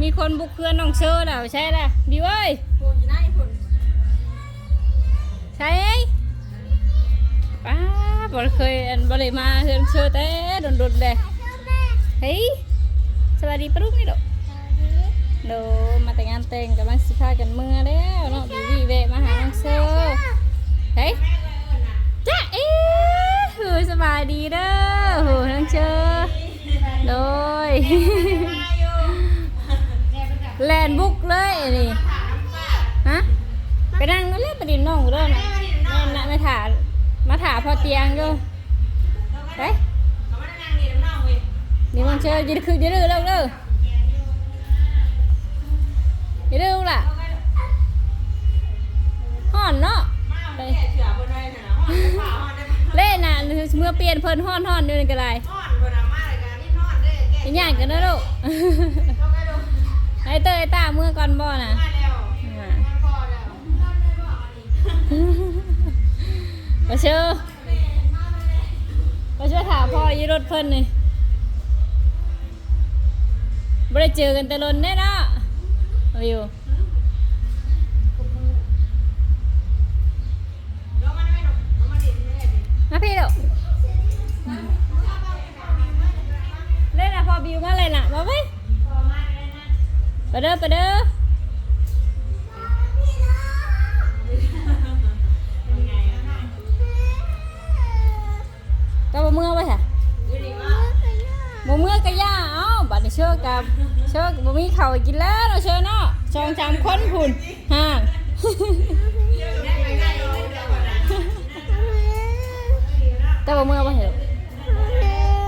มีคนบุกเพื่อนน้องเชอแล้วใช่ละบิวเอ้ยพูดอยู่ได้พูดใช่ป้าบ่ได้เคยอันบ่ได้มาเฮือนเชอแต่โดนๆเลยเฮ้ยสวัสดีปะลูกนี่ดอกโดมาแต่งงานแต่งกำลังสิพากันเมื่อแล้วเนาะบิววี่แวะมาหาน้องเชอเฮ้ยจ้าเอ๊ะหูสบายดีเด้อหูน้องเชอโดย แลนบุกเลยอันนี่ฮะไปนั่งนั่นแหละประดินน้องอยู่เด้อนะแม่น่ะมาถามาถาพอเตียงอยู่ไปนี่มันเชื่อยืดคือยืดเร็วเร็วยืดเร็วล่ะห่อนเนาะไปเล่นน่ะเมื่อเปลี่ยนเพิ่นห่อนห่อนอยู่นี่ก็ได้อีกอย่างกันนะลูก ไอ้เตยไอ้ตาเมื่อก่อนบ่น่ะอ่ามาเชื่อมาช่วยถามพ่ออยีรถเพิ่นนี่ไม่ได้เจอกันแต่ลนแน่เนาะเอาอยู่มาพี่เดี๋ยวเล่นอะพอบิวมาเลยน่ะมาไหม ไปเด้อไปเด้อก็บ่เมื่อไว้ค่ะบ่เมื่อกะย่าเอ้าบัดนี้เชื่อกับเชื่อบ่มีข้าวกินแล้วเราเชื่อเนาะสองสามคนพุ่นห่างแต่บ่เมื่อไว้เหรอ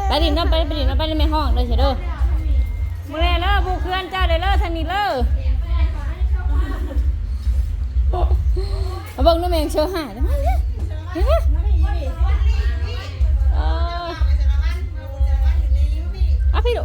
ไปดินเนาะไปไปดินเนาะไปในห้องเด้อเสียเด้อ มื้อแลเด้อบุกเพื่อนเจ้าเด้อเลอทางนี้เลอเอาเบิ่งนู่นแมงเชื่อหายได้มั้ยเนไหมเออเอาพี่ดู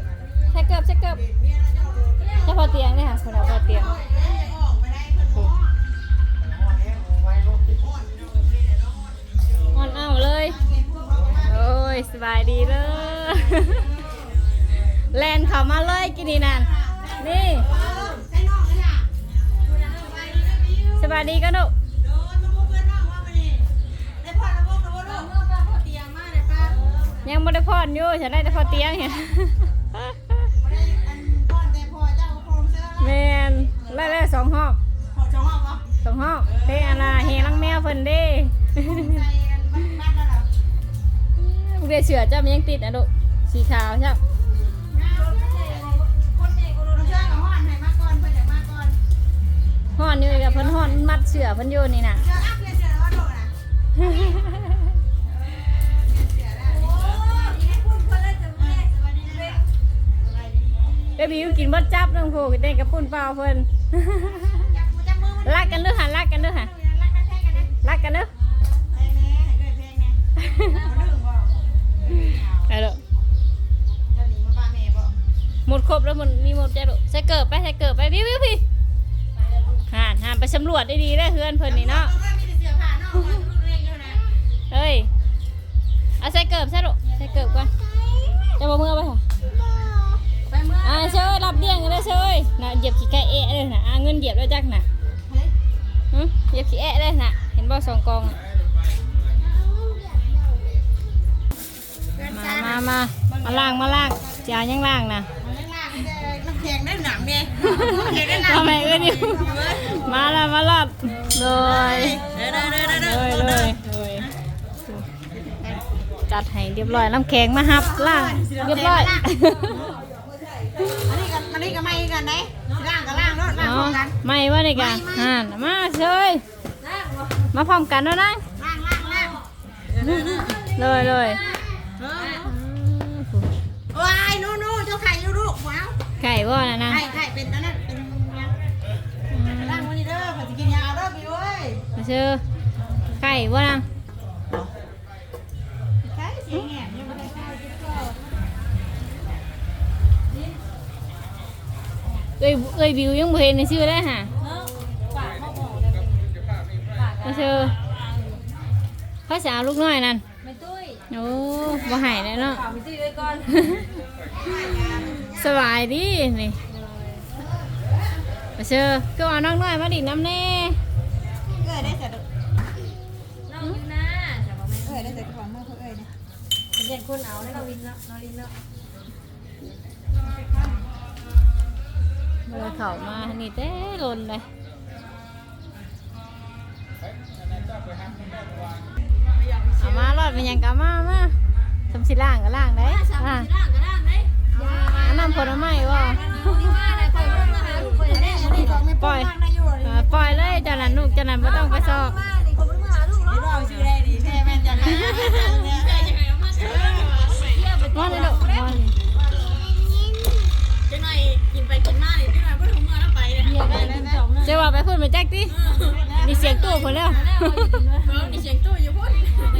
ฉันได้แต่พอเตียงเห็นแมนไล่ไล่สองห้องสองห้องเฮ้ยอะไรเฮลังแมวเพิ่นเด้เรียเสือเจ้ามันยังติดนะลูกสีขาวใช่ห่อนอยู่อีกับเพิ่นห่อนมัดเสือเพิ่นอยู่นี่น่ะ เบบีก็กินบดจับน้องโผกินเต้นกับปุ่นเปล่าเพิ่นรักกันเด้อหันรักกันเด้อหันรักกันเด้อไปเลยหมดครบแล้วมันมีหมดจ้ะลูกใส่เกิบไปใส่เกิบไปวิววิวพี่ห่านห่านไปสำรวจได้ดีได้เพื่อนเพิ่นนี่เนาะเฮ้ยเอาใส่เกิบใส่ลูกใส่เกิบก่อนจะมาเมื่อไปค่ะ อ่าเชยรับเลี้ยงกันเลยเชยน่ะเหยียบขี้ไก่เอะเลยน่ะอ่าเงินเหยียบแล้วจักน่ะหึเหยียบขี้แอะเลยน่ะเห็นบ่สองกองน่ะมามามามาล่างมาล่างจะเอายังล่างน่ะน้ำแข็งได้หนังเนี่ยแข็งได้หนังทำไมเอ้ยนิวมาแล้วมาลอดเลยเด้อเด้อเด้อเด้อเลยเลยเลยจัดให้เรียบร้อยน้ำแข็งมาฮับล่างเรียบร้อย อันนี้กันอันนี้ก็ไม่กันได้ล่างกับล่างรถล่างเอาพร้อมกัน ไม่ว่าในกันอ่านมาเชยมาพร้อมกันแล้วนะล่างล่างล่างเลยเลยว้ายนู่นนู่นเจ้าไข่อยู่ลูกว้าวไก่ว่านะนะไข่ไข่เป็นอันนั้นเป็นยังล่างวันนี้เด้อผมจะกินยาเด้อพี่เว้ยมาเชยไก่ว่านะ เอ้ยเอ้ยวิวยังบ่เห็นในชื่อได้ฮะก็คือภาษาลูกน้อยนั่นไม่ตุ้ยโอ้บ่หายแล้วเนาะไม่ตุ้ยด้วยก่อนสบายดีนี่มาเชื่อก็เอาน้องน้อยมาดิน้ำแน่เอ้ยได้แต่น้องอยู่นะเอ้ยได้แต่ของมากเขาเอ้ยเนี่ยเด็กคนเอาแล้วเราวินเนาะเราวินเนาะ เลยเข่ามานี่เต้ลนเลยเอามารอดเป็นยังกามามาทำสิล่างก็ล่างได้อ่านำผลไม้ว่าปล่อยปล่อยเลยจานันลูกจานันไม่ต้องไปซอก มาแจ็คดิมีเสียงตู้พอแล้วมีเสียงตู้อยู่พุ่นขอกร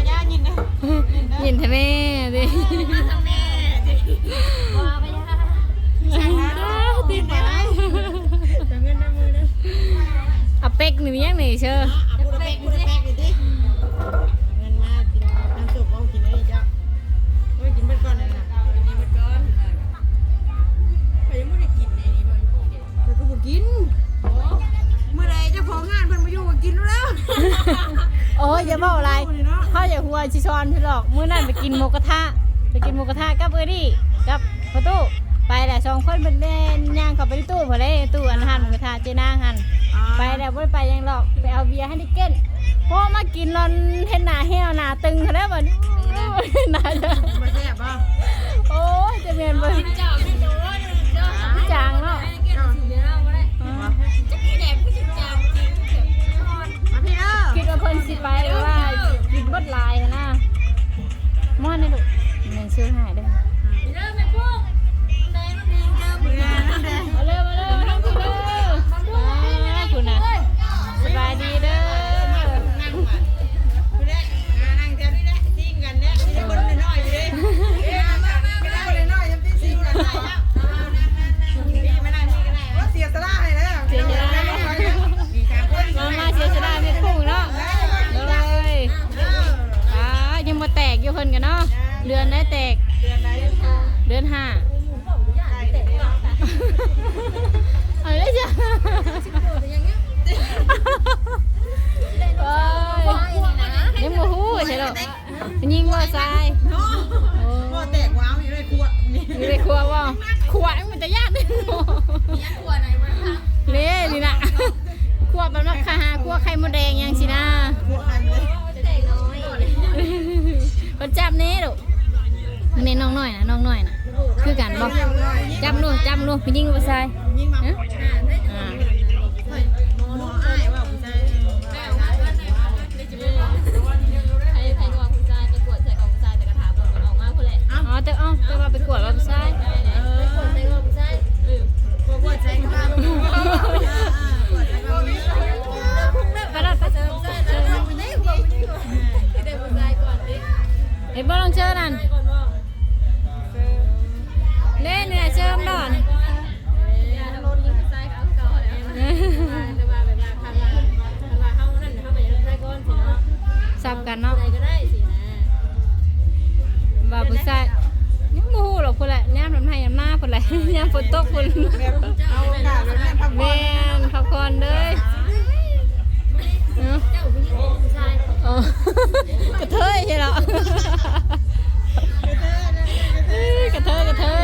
ะยายินนะยินทะแม่ดิทะแม่ดิขอกระยตีนไปเอาเป็กนี่ยังไงเชื่อ จะมาเอะไรเฮาอย่าหัวชิชอนพี่หรอกมื้อนั่นไปกินหมูกระทะไปกินหมูกระทะกับเอรี่กับพ่อตู้ไปแหละสองคนป็นแล่นย่างเขาไปที่ตู้พอเลยตู้อันหันหมูกระทะเจนาหันไปแล้วบ่ได้ไปยังหรอกไปเอาเบียร์ให้นิกเก้นพ่อมากินนอนเห็นหนาแห้วหน้าตึงเขาแล้วบันี้หน้าจะบ่แซ่บบ่โอ้ยจะแม่นบ่ คนจับนี้ดูมันเน้นน้องน้อยนะน้องน้อยนะคือกันบอกจับนู่นจับนู่นพี่ยิ่งกว่าชายฮะอ่าอ๋อแต่เอ้าแต่ว่าไปกวดว่าผู้ชาย นบ่ลองเชิญนั่นเล่นเนี่ยเชิญบ่อนสับกันเนาะบ่าผู้ชายยังบ่ฮู้หรอกคนแหละแนมทำไห้ยามหน้าคนแหละยามฝนตกคนแมนขับคอนเด้อ กระเทยใช่หรอกระเทยกระเทยกระเทย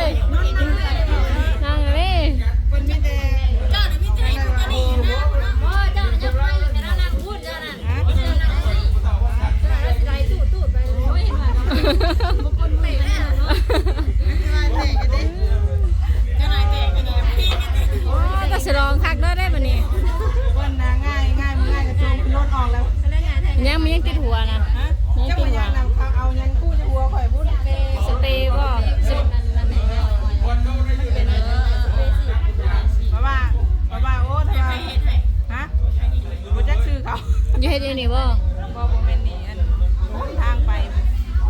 อยู่เฮ็ดอยู่นี่บ่บ่บ่แม่นนี่อันทางไป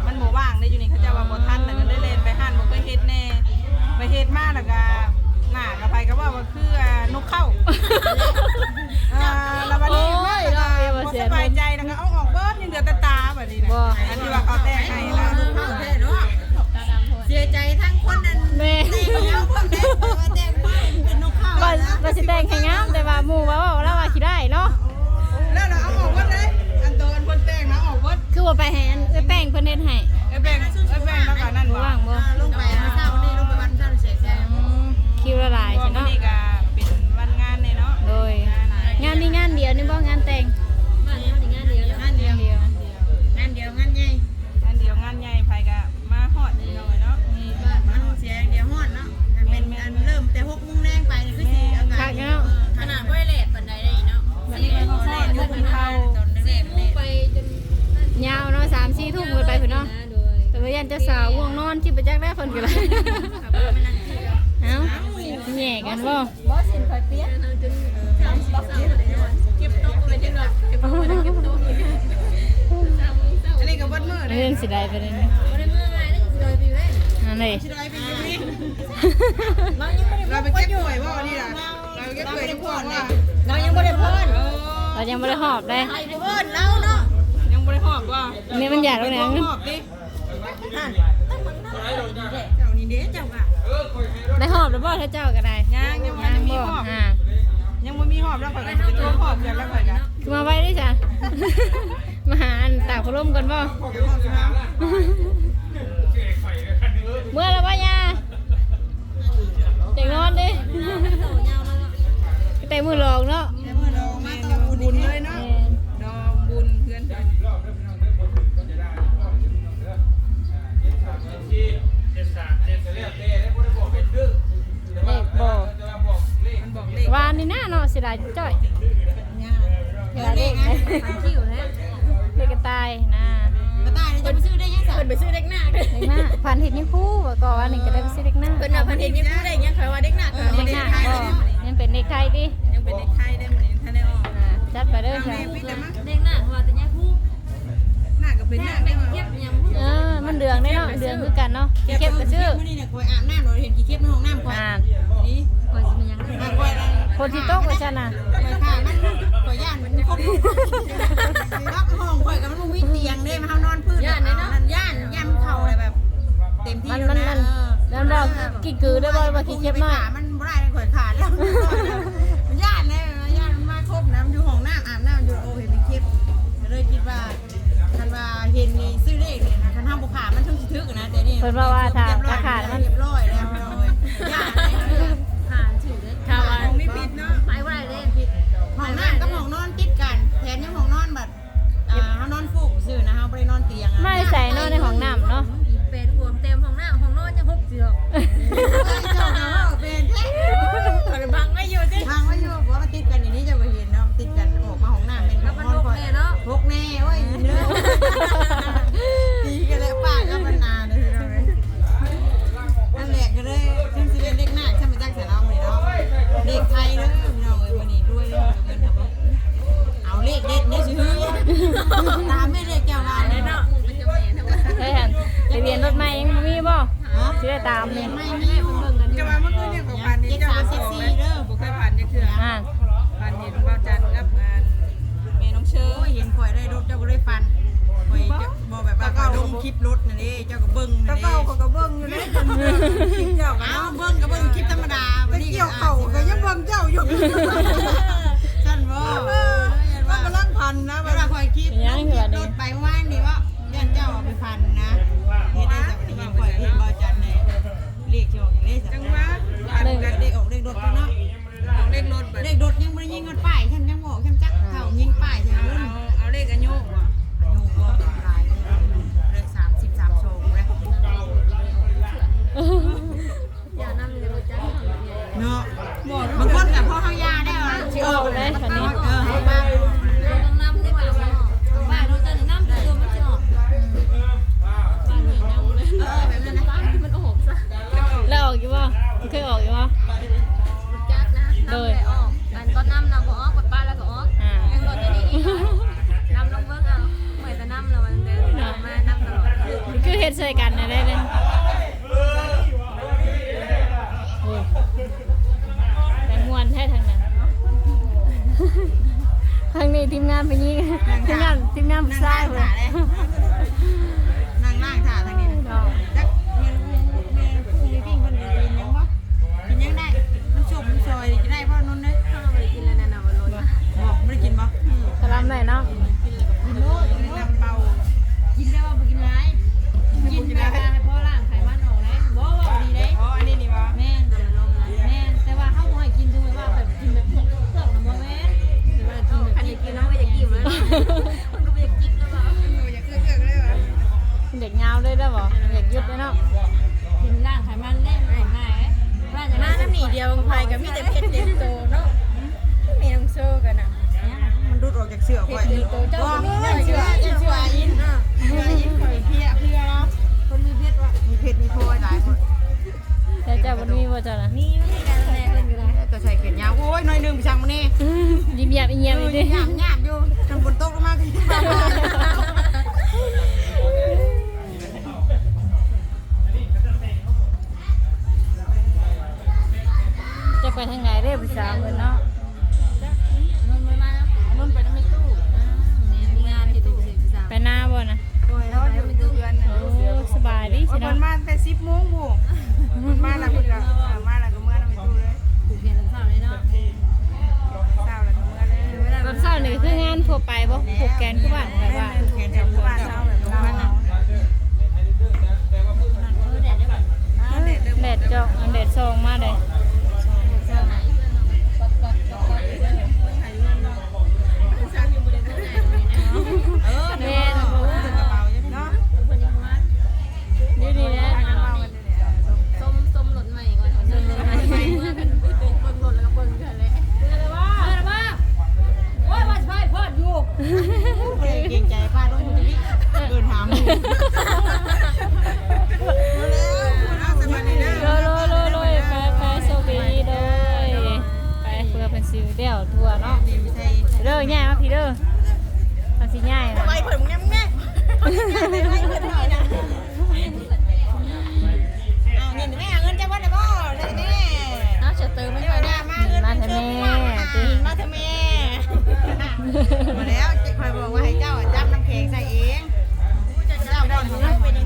มันบ่ว่างได้อยู่นี่เขาจะว่าบ่ทันแล้วก็เลยเล่นไปหันบ่เคยเฮ็ดแน่ไปเฮ็ดมาแล้วก็หน้าก็ไปก็ว่าว่าคือนกเข้าอ่าแล้ววันนี้มาแล้ก็บ่สบายใจแล้วก็เอาออกเบิดยังเหลือแต่ตาบัดนี้นะอันที่ว่าเอาแต่ให้นะเข้าแท้เนาะเสียใจทั้งคนนั้นแม่แต่งแล้วคนแต่งแต่ว่าแต่งไปเป็นนกเข้าว่าว่สิแต่งให้งามแต่ว่าหมู่ว่าเว้าแล้ว่าขี้ได้เนาะ แล้วเราเอาออกวัดเลยอันโดนคนแต่งแล้วออกวัดคือว่าไปแหนแป้งเพิ่นเฮ็ดให้ บ่บอสสินคอยเปี้ยนจนทำบอกเก็บโต๊ะไปเดี๋ยวเก็บโต๊ะเก็บโต๊ะอันนี้ก็วัดมือเลยเรื่องสิได้ไปเลยนี่บ่ได้เมื่อไงได้เลยพี่เว้ยนั่นเลยชิลอยเป็นยังไงเรายังบ่ได้เราไปเก็บป่วยบ่นี่ล่ะเราเก็บป่วยทุกคนว่าเรายังบ่ได้พ่นเรายังไม่ได้หอบได้ไอ้พ่นเราเนาะยังบ่ได้หอบว่าอันนี้มันอยากแล้วเนี่ยหอบดิเจ้านี่เด้เจ้าอะ ได้หอบแล้วบ่ถ้าเจ้าก็ได้ยังยังบ่มีหอบ อ่ายังบ่มีหอบแล้วข่อยก็จะไปตัวหอบกันแล้วข่อยก็คือมาไว้ได้จ้ะ มาหาอันตากพัดลมกันบ่ หอบสิมาเมื่อแล้วบ่ยาเด็กนอนดิแต่มือลองเนาะแต่มื้อเรามาต่อบุญเลยเนาะ นนี่น่าเนาะเสียดายจ้อยเนี่ยเดี๋ยวเลขนะคิวนะเลขกระต่ายนะกระต่ายนี่จะไปซื้อได้ยังสั่เพิ่นไปซื้อเด็กหน้าเด้อเลขหน้าพันเห็ดนี่คู่ว่าก่อนนี่ก็ได้ไปซื้อเลขหน้าเพิ่นน่ะเพิ่นเห็นยังพูดได้ยังเคยว่าเด็กหน้าเคยเลว่าขเด็หกน้าหน้าก็ยังเป็นเลขไทยดิยังเป็นเด็กไทยได้เหมือนท่านได้ออกอ่าจัดไปเด้อจ้ะพี่แต่มาเด็กหน้าว่าแต่ยังพูดหน้าก็เป็นหแม่น้าแม่ได้เก็บยังพูดเออมันเดืองได้เนาะเดืองคือกันเนาะเก็บกระชื่อมื้อนี้เนี่ยคอยอาบน้ำเราเห็นกี่เก็บในห้องน้ำคอยอ่านี่คอยสิมันยังมาคอย คนที่โต๊ะกับฉันน่ะคอยข้ามันคอยย่านมันครบล็อกห้องคอยกับมันมีเตียงเด้มาเฮานอนพื้นย่านย่านย่านเข้าอะไรแบบ เต็มที่มันแล้วมันนะมันแล้วเรากี่กือได้บ่ว่ากี่เก็บน้อยมันบ่ได้ข่อยขาดแล้วมันย่านเลยย่านมันมาครบนะมันอยู่ห้องน้ำอาบน้ำอยู่โอ้เห็นเป็นคลิปก็เลยคิดว่าคันว่าเห็นนี่ซื้อเลขเนี่ยนะคันทำบุขามันต้องสิทึกนะแต่นี่เพิ่นว่าว่าถ้าราคามันเรียบร้อยแล้วเลยย่านเลย อยู่เลยคลิปเจ้าก็เอาเบิ่งก็เบิ่งคลิปธรรมดาไปเกี่ยวเข่าก็ยังเบิ่งเจ้าอยู่ ผู้นั่งชาล่ายงเพิ่น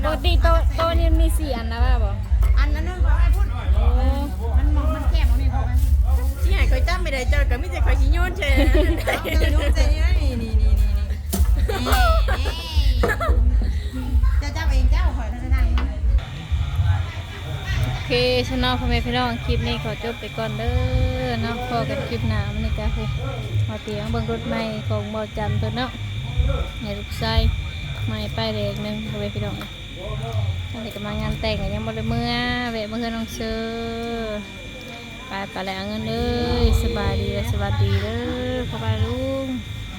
ปกติโตโตนี่มีสี่อันนะว่าบอกอันนั้นนึงให้พูดมันมองมันแคบมันนี่ขอใที่ไหนเคยจ้ำไม่ได้เจอก็มีแต่คอยชิโยนเฉยจะดูใจนี่นี่นี่นี่จะจ้บเองเจ้าขอยท่านนั่งโอเคชั้นะพ่อแม่พี่น้องคลิปนี้ขอจบไปก่อนเด้อนาะพอกันคลิปหน้ามันนี่ก็คือมาเตียงบังรถใหม่ของบ่จันตัวเนาะให้ลูกไายใหม่ไปเด็กนึงพ่อแม่พี่น้อง นี่กำลังงานแต่งยังบ่ได้เมื่อเวะเมื่อน้องเซอร์ไปไปแล้วเงินเลยสบายดีสวัสดีเลยสบายลุง